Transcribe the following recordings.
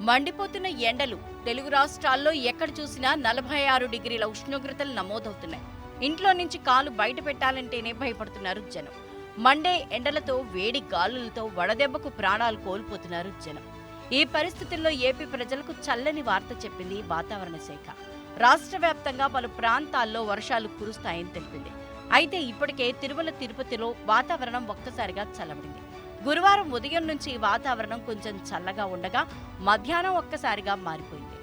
మండిపోతున్న ఎండలు తెలుగు రాష్ట్రాల్లో ఎక్కడ చూసినా నలభై ఆరు డిగ్రీల ఉష్ణోగ్రతలు నమోదవుతున్నాయి. ఇంట్లో నుంచి కాలు బయట పెట్టాలంటేనే భయపడుతున్నారు జనం. మండే ఎండలతో వేడి గాలులతో వడదెబ్బకు ప్రాణాలు కోల్పోతున్నారు జనం. ఈ పరిస్థితుల్లో ఏపీ ప్రజలకు చల్లని వార్త చెప్పింది వాతావరణ శాఖ. రాష్ట్ర వ్యాప్తంగా పలు ప్రాంతాల్లో వర్షాలు కురుస్తాయని తెలిపింది. అయితే ఇప్పటికే తిరుమల తిరుపతిలో వాతావరణం ఒక్కసారిగా చల్లబడింది. గురువారం ఉదయం నుంచి వాతావరణం కొంచెం చల్లగా ఉండగా మధ్యాహ్నం ఒక్కసారిగా మారిపోయింది.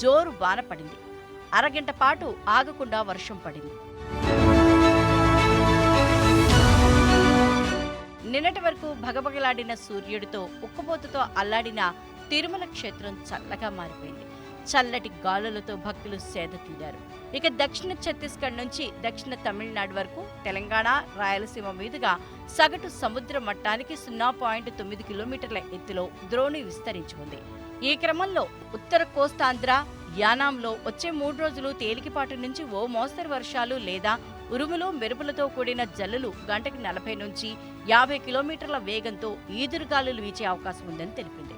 జోరు వాన పడింది. అరగంట పాటు ఆగకుండా వర్షం పడింది. నిన్నటి వరకు భగభగలాడిన సూర్యుడితో ఉక్కుపోతతో అల్లాడిన తిరుమల క్షేత్రం చల్లగా మారిపోయింది. చల్లటి గాలులతో భక్తులు సేద తీరారు. ఇక దక్షిణ ఛత్తీస్గఢ్ నుంచి దక్షిణ తమిళనాడు వరకు తెలంగాణ రాయలసీమ మీదుగా సగటు సముద్ర మట్టానికి సున్నా పాయింట్ తొమ్మిది కిలోమీటర్ల ఎత్తులో ద్రోణి విస్తరించి ఉంది. ఈ క్రమంలో ఉత్తర కోస్తాంధ్ర యానాంలో వచ్చే మూడు రోజులు తేలికపాటి నుంచి ఓ మోస్తరు వర్షాలు లేదా ఉరుములు మెరుపులతో కూడిన జల్లులు గంటకు నలభై నుంచి యాభై కిలోమీటర్ల వేగంతో ఈదురుగాలులు వీచే అవకాశం ఉందని తెలిపింది.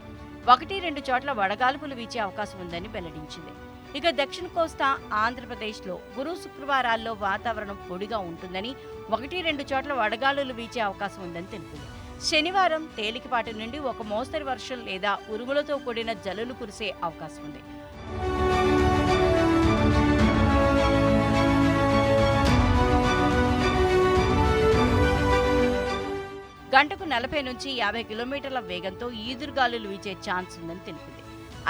ఒకటి రెండు చోట్ల వడగాల్పులు వీచే అవకాశం ఉందని వెల్లడించింది. ఇక దక్షిణ కోస్తా ఆంధ్రప్రదేశ్లో గురు శుక్రవారాల్లో వాతావరణం పొడిగా ఉంటుందని ఒకటి రెండు చోట్ల వడగాలులు వీచే అవకాశం ఉందని తెలిపింది. శనివారం తేలికపాటి నుండి ఒక మోస్తరు వర్షం లేదా ఉరుములతో కూడిన జల్లులు కురిసే అవకాశం ఉంది. గంటకు నలభై నుంచి యాభై కిలోమీటర్ల వేగంతో ఈదురుగాలులు వీచే ఛాన్స్ ఉందని తెలిపింది.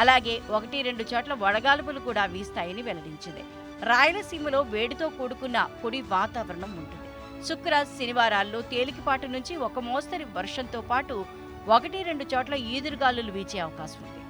అలాగే ఒకటి రెండు చోట్ల వడగాల్పులు కూడా వీస్తాయని వెల్లడించింది. రాయలసీమలో వేడితో కూడుకున్న పొడి వాతావరణం ఉంటుంది. శుక్ర శనివారాల్లో తేలికపాటి నుంచి ఒక మోస్తరి వర్షంతో పాటు ఒకటి రెండు చోట్ల ఈదురుగాలులు వీచే అవకాశం ఉంది.